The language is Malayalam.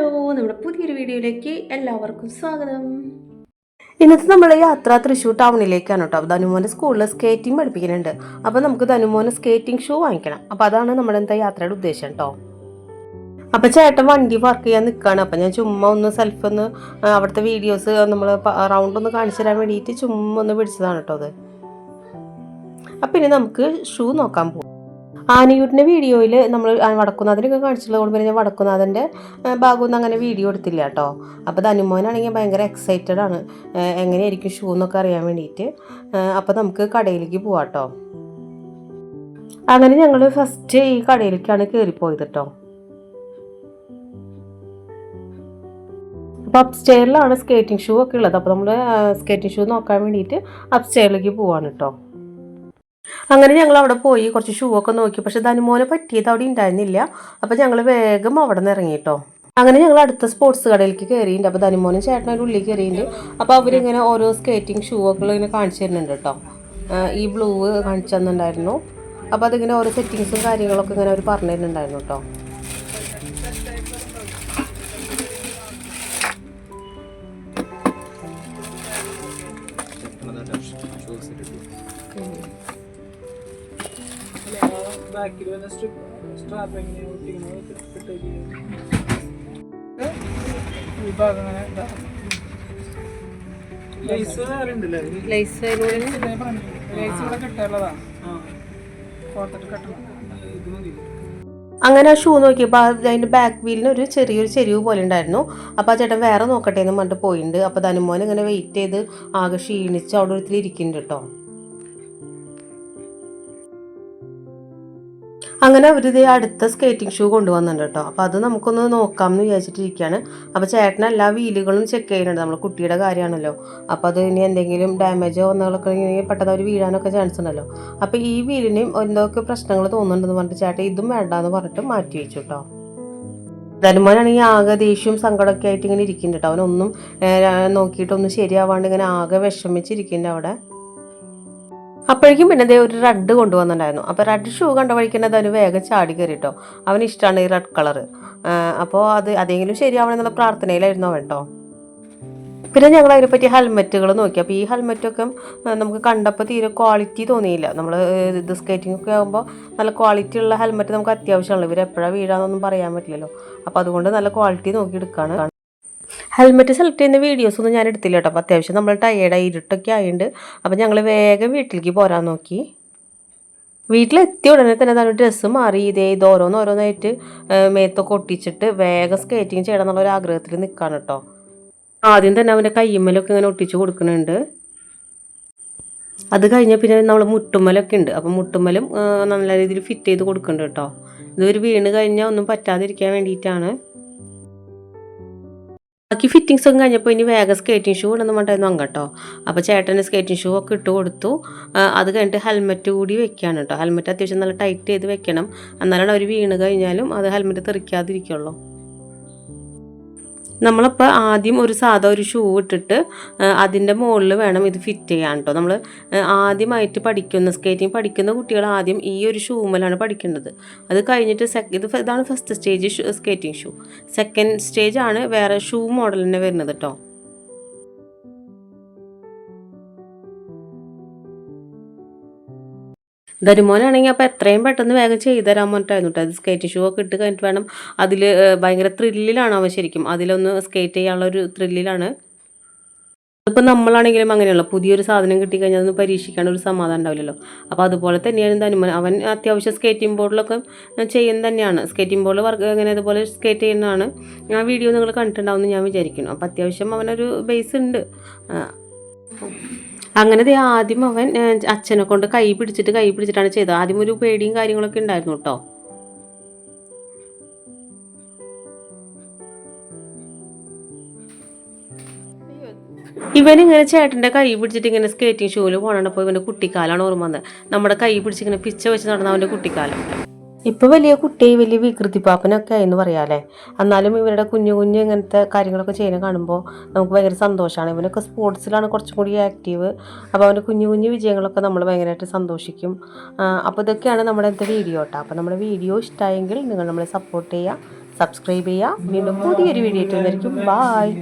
ഹലോ നമ്മുടെ പുതിയൊരു വീഡിയോയിലേക്ക് എല്ലാവർക്കും സ്വാഗതം. ഇന്നത്തെ നമ്മൾ യാത്ര തൃശ്ശൂർ ടൗണിലേക്കാണ് കേട്ടോ. ധനുമോന്റെ സ്കൂളിൽ സ്കേറ്റിംഗ് പഠിപ്പിക്കുന്നുണ്ട്. അപ്പോൾ നമുക്ക് ധനുമോനെ സ്കേറ്റിംഗ് ഷൂ വാങ്ങിക്കണം. അപ്പോൾ അതാണ് നമ്മുടെ എന്താ യാത്രയുടെ ഉദ്ദേശം കേട്ടോ. അപ്പോൾ ചേട്ടൻ വണ്ടി വർക്ക് ചെയ്യാൻ നിൽക്കുകയാണ് അപ്പോൾ ഞാൻ ചുമ്മാ ഒന്ന് സെൽഫി ഒന്ന് അവിടുത്തെ വീഡിയോസ് നമ്മൾ റൗണ്ട് ഒന്ന് കാണിച്ചു തരാൻ വേണ്ടിയിട്ട് ചുമ്മാ ഒന്ന് പിടിച്ചതാണ് കേട്ടോ അത്. അപ്പം ഇനി നമുക്ക് ഷൂ നോക്കാൻ പോകും ആനയൂട്ടിന്റെ വീഡിയോയിൽ നമ്മൾ വടക്കുന്നാഥനൊക്കെ കാണിച്ചിട്ടുള്ളത് കൊണ്ട് പിന്നെ ഞാൻ വടക്കുന്നാഥന്റെ ഭാഗമൊന്നും അങ്ങനെ വീഡിയോ എടുത്തില്ല കേട്ടോ. അപ്പോൾ ധനുമോനാണെങ്കിൽ ഭയങ്കര എക്സൈറ്റഡ് ആണ്. എങ്ങനെയായിരിക്കും ഷൂ എന്നൊക്കെ അറിയാൻ വേണ്ടിയിട്ട്. അപ്പോൾ നമുക്ക് കടയിലേക്ക് പോവാം കേട്ടോ. അങ്ങനെ ഞങ്ങൾ ഫസ്റ്റ് ഈ കടയിലേക്കാണ് കയറിപ്പോയത് കേട്ടോ. അപ്പോൾ അപ്സ്റ്റെയറിലാണ് സ്കേറ്റിംഗ് ഷൂ ഒക്കെ ഉള്ളത്. അപ്പോൾ നമ്മൾ സ്കേറ്റിംഗ് ഷൂ നോക്കാൻ വേണ്ടിയിട്ട് അപ്സ്റ്റെയറിലേക്ക് പോവാണ് കേട്ടോ. അങ്ങനെ ഞങ്ങൾ അവിടെ പോയി കുറച്ച് ഷൂ ഒക്കെ നോക്കി. പക്ഷെ ധനുമോനെ പറ്റിയത് അവിടെ ഉണ്ടായിരുന്നില്ല. അപ്പോൾ ഞങ്ങൾ വേഗം അവിടെ നിന്ന് ഇറങ്ങി കേട്ടോ. അങ്ങനെ ഞങ്ങൾ അടുത്ത സ്പോർട്സ് കടയിലേക്ക് കയറിയിട്ടുണ്ട്. അപ്പോൾ ധനുമോനും ചേട്ടനും അതിന്റെ ഉള്ളിൽ കയറിയിട്ടുണ്ട്. അപ്പോൾ അവരിങ്ങനെ ഓരോ സ്കേറ്റിംഗ് ഷൂ ഒക്കെ ഇങ്ങനെ കാണിച്ചു തരുന്നുണ്ട് കേട്ടോ. ഈ ബ്ലൂ കാണിച്ചു തന്നിട്ടുണ്ടായിരുന്നു. അപ്പോൾ അതിങ്ങനെ ഓരോ സെറ്റിങ്സും കാര്യങ്ങളൊക്കെ ഇങ്ങനെ അവർ പറഞ്ഞു തരുന്നുണ്ടായിരുന്നു കേട്ടോ. ബാക്കിൽ വന്ന സ്ട്രിപ്പ് സ്ട്രാപ്പ് എങ്ങനെ ഒട്ടിക്കണോ ഇട്ട് ഈ ഭാഗം അങ്ങനെ. ലേസ് വേറെ ഉണ്ടല്ലേ ലൈസ് ലേസ് ഇവിടെ കെട്ടാനുള്ളതാ പുറത്തിട്ട് കെട്ടണം. ഇത് മതി. അങ്ങനെ ആ ഷൂ നോക്കിയപ്പോൾ അതിന്റെ ബാക്ക് വീലിന് ഒരു ചെറിയൊരു ചെരിവ് പോലെ ഉണ്ടായിരുന്നു. അപ്പോൾ ആ ചേട്ടൻ വേറെ നോക്കട്ടെ എന്ന് പറഞ്ഞിട്ട് പോയിട്ടുണ്ട് അപ്പോൾ ധനുമോൻ ഇങ്ങനെ വെയിറ്റ് ചെയ്ത് ആകെ ക്ഷീണിച്ച് അവിടെ ഒരിത്തിരി ഇരിക്കുന്നുണ്ട് കേട്ടോ. അങ്ങനെ അവർ ഇത് അടുത്ത സ്കേറ്റിംഗ് ഷൂ കൊണ്ടുവന്നിട്ടുണ്ട് കേട്ടോ. അപ്പോൾ അത് നമുക്കൊന്ന് നോക്കാം എന്ന് വിചാരിച്ചിട്ടിരിക്കുകയാണ് അപ്പോൾ ചേട്ടൻ എല്ലാ വീലുകളും ചെക്ക് ചെയ്യുന്നുണ്ട് നമ്മൾ കുട്ടിയുടെ കാര്യമാണല്ലോ. അപ്പോൾ അത് ഇനി എന്തെങ്കിലും ഡാമേജോ ഒന്നുകളൊക്കെ ഇങ്ങനെ പെട്ടെന്ന് അവർ വീഴാനൊക്കെ ചാൻസ് ഉണ്ടല്ലോ. അപ്പോൾ ഈ വീലിനെയും എന്തൊക്കെ പ്രശ്നങ്ങൾ തോന്നുന്നുണ്ടെന്ന് പറഞ്ഞിട്ട് ചേട്ടൻ ഇതും വേണ്ടാന്ന് പറഞ്ഞിട്ട് മാറ്റി വെച്ചു കേട്ടോ. ധനുമാനാണെങ്കിൽ ആകെ ദേഷ്യവും സങ്കടമൊക്കെ ആയിട്ട് ഇങ്ങനെ ഇരിക്കുന്നുണ്ട് കേട്ടോ. അവനൊന്നും നോക്കിയിട്ടൊന്നും ശരിയാവാണ്ട് ഇങ്ങനെ ആകെ വിഷമിച്ചിരിക്കുന്നുണ്ട് അവിടെ. അപ്പോഴേക്കും പിന്നെ ദേ ഒരു റെഡ് കൊണ്ടുവന്നിട്ടുണ്ടായിരുന്നു. അപ്പോൾ റെഡ് ഷൂ കണ്ട വഴിക്കുന്ന അതിന് വേഗം ചാടി കയറി കേട്ടോ അവന് ഇഷ്ടമാണ് ഈ റെഡ് കളർ അപ്പോൾ അത് അതെങ്കിലും ശരിയാവണമെന്നുള്ള പ്രാർത്ഥനയിലായിരുന്നു അവൻ കേട്ടോ പിന്നെ ഞങ്ങൾ അതിനെപ്പറ്റി ഹെൽമെറ്റുകൾ നോക്കി. അപ്പോൾ ഈ ഹെൽമെറ്റൊക്കെ നമുക്ക് കണ്ടപ്പോൾ തീരെ ക്വാളിറ്റി തോന്നിയില്ല. നമ്മൾ ഇത് സ്കേറ്റിംഗ് ഒക്കെ ആകുമ്പോൾ നല്ല ക്വാളിറ്റി ഉള്ള ഹെൽമെറ്റ് നമുക്ക് അത്യാവശ്യമാണല്ലോ. ഇവർ എപ്പോഴാണ് വീഴാന്നൊന്നും പറയാൻ പറ്റില്ലല്ലോ. അപ്പോൾ അതുകൊണ്ട് നല്ല ക്വാളിറ്റി നോക്കി എടുക്കുകയാണ് ഹെൽമെറ്റ് സെലക്ട് ചെയ്യുന്ന വീഡിയോസ് ഒന്നും ഞാൻ എടുത്തില്ല കേട്ടോ. അപ്പോൾ അത്യാവശ്യം നമ്മൾ ടയേർഡായി ഇരുട്ടൊക്കെ ആയിട്ട് അപ്പോൾ ഞങ്ങൾ വേഗം വീട്ടിലേക്ക് പോരാൻ നോക്കി. വീട്ടിലെത്തിയ ഉടനെ തന്നെ തന്നെ ഡ്രസ്സ് മാറി. ഇതേ ഇത് ഓരോന്നോരോന്നായിട്ട് മേത്തൊക്കെ ഒട്ടിച്ചിട്ട് വേഗം സ്കേറ്റിംഗ് ചെയ്യണം എന്നുള്ള ഒരു ആഗ്രഹത്തിൽ നിൽക്കുകയാണ് കേട്ടോ. ആദ്യം തന്നെ അവന്റെ കയ്യുമ്മലൊക്കെ ഇങ്ങനെ ഒട്ടിച്ച് കൊടുക്കുന്നുണ്ട്. അത് കഴിഞ്ഞ പിന്നെ നമ്മൾ മുട്ടുമ്മലൊക്കെ ഉണ്ട് അപ്പം മുട്ടുമ്മലും നല്ല രീതിയിൽ ഫിറ്റ് ചെയ്ത് കൊടുക്കുന്നുണ്ട് കേട്ടോ. ഇതൊരു വീണ് കഴിഞ്ഞാൽ ഒന്നും പറ്റാതിരിക്കാൻ വേണ്ടിയിട്ടാണ്. ബാക്കി ഫിറ്റിങ്സ് ഒക്കെ കഴിഞ്ഞപ്പോൾ ഇനി വേഗം സ്കേറ്റിംഗ് ഷൂ ഇടണം പറഞ്ഞായിരുന്നു അങ്ങട്ടോ അപ്പോൾ ചേട്ടന് സ്കേറ്റിംഗ് ഷൂ ഒക്കെ ഇട്ട് കൊടുത്തു. അത് കഴിഞ്ഞിട്ട് ഹെൽമെറ്റ് കൂടി വെക്കുകയാണ് കേട്ടോ. ഹെൽമെറ്റ് അത്യാവശ്യം നല്ല ടൈറ്റ് ചെയ്ത് വെക്കണം. എന്നാലാണ് അവർ വീണ് കഴിഞ്ഞാലും അത് ഹെൽമെറ്റ് തെറിക്കാതിരിക്കുള്ളൂ. നമ്മളപ്പോൾ ആദ്യം ഒരു സാധാ ഒരു ഷൂ ഇട്ടിട്ട് അതിന്റെ മുകളിൽ വേണം ഇത് ഫിറ്റ് ചെയ്യാൻ കേട്ടോ നമ്മൾ ആദ്യമായിട്ട് പഠിക്കുന്ന സ്കേറ്റിംഗ് പഠിക്കുന്ന കുട്ടികൾ ആദ്യം ഈ ഒരു ഷൂമലാണ് പഠിക്കേണ്ടത്. അത് കഴിഞ്ഞിട്ട് സെക് ഇത് ഇതാണ് first stage skating shoe second stage ആണ് വേറെ ഷൂ മോഡൽ തന്നെ വരുന്നത് കേട്ടോ ധരുമോനാണെങ്കിൽ അപ്പോൾ എത്രയും പെട്ടെന്ന് വേഗം ചെയ്തു തരാൻ പറഞ്ഞിട്ടായിരുന്നു കേട്ടോ. അത് സ്കേറ്റ് ഷൂ ഒക്കെ ഇട്ട് കഴിഞ്ഞിട്ട് വേണം അതിൽ ഭയങ്കര ത്രില്ലിലാണ് അവൻ ശരിക്കും. അതിലൊന്ന് സ്കേറ്റ് ചെയ്യാനുള്ള ഒരു ത്രില്ലിലാണ് അതിപ്പോൾ നമ്മളാണെങ്കിലും അങ്ങനെയുള്ള പുതിയൊരു സാധനം കിട്ടിക്കഴിഞ്ഞാൽ അതൊന്ന് പരീക്ഷിക്കാൻ ഒരു സമാധാനം ഉണ്ടാവില്ലല്ലോ. അപ്പോൾ അതുപോലെ തന്നെയാണ് ധനുമൻ അവൻ അത്യാവശ്യം സ്കേറ്റിംഗ് ബോർഡിലൊക്കെ ചെയ്യുന്ന തന്നെയാണ്. സ്കേറ്റിംഗ് ബോർഡിൽ വർക്ക് അങ്ങനെ അതുപോലെ സ്കേറ്റ് ചെയ്യുന്നതാണ്. ആ വീഡിയോ നിങ്ങൾ കണ്ടിട്ടുണ്ടാവും എന്ന് ഞാൻ വിചാരിക്കുന്നു. അപ്പോൾ അത്യാവശ്യം അവനൊരു ബേസ് ഉണ്ട്. അങ്ങനെ ദേ ആദ്യം അവൻ അച്ഛനെ കൊണ്ട് കൈ പിടിച്ചിട്ട് കൈ പിടിച്ചിട്ടാണ് ചെയ്തത്. ആദ്യം ഒരു പേടിയും കാര്യങ്ങളൊക്കെ ഉണ്ടായിരുന്നു കേട്ടോ. ഇവനിങ്ങനെ ചേട്ടന്റെ കൈ പിടിച്ചിട്ട് ഇങ്ങനെ സ്കേറ്റിംഗ് ഷൂവിൽ പോകണപ്പോൾ ഇവന്റെ കുട്ടിക്കാലാണ് ഓർമ്മ വന്നത്. നമ്മുടെ കൈ പിടിച്ചിങ്ങനെ പിച്ച വെച്ച് നടന്ന അവന്റെ കുട്ടിക്കാലം. ഇപ്പോൾ വലിയ കുട്ടി വലിയ വികൃതി പാപ്പനൊക്കെ എന്ന് പറയാല്ലേ? എന്നാലും ഇവരുടെ കുഞ്ഞു കുഞ്ഞു ഇങ്ങനത്തെ കാര്യങ്ങളൊക്കെ ചെയ്യുന്ന കാണുമ്പോൾ നമുക്ക് ഭയങ്കര സന്തോഷമാണ് ഇവനൊക്കെ സ്പോർട്സിലാണ് കുറച്ചും കൂടി ആക്റ്റീവ് അപ്പോൾ അവന്റെ കുഞ്ഞു കുഞ്ഞു വിജയങ്ങളൊക്കെ നമ്മൾ ഭയങ്കരമായിട്ട് സന്തോഷിക്കും. അപ്പോൾ ഇതൊക്കെയാണ് നമ്മുടെ ഇന്നത്തെ വീഡിയോ കേട്ടോ അപ്പോൾ നമ്മുടെ വീഡിയോ ഇഷ്ടമായെങ്കിൽ നിങ്ങൾ നമ്മളെ സപ്പോർട്ട് ചെയ്യുക സബ്സ്ക്രൈബ് ചെയ്യുക. വീണ്ടും പുതിയൊരു വീഡിയോ ആയിട്ട് വന്നിരിക്കും ബായ്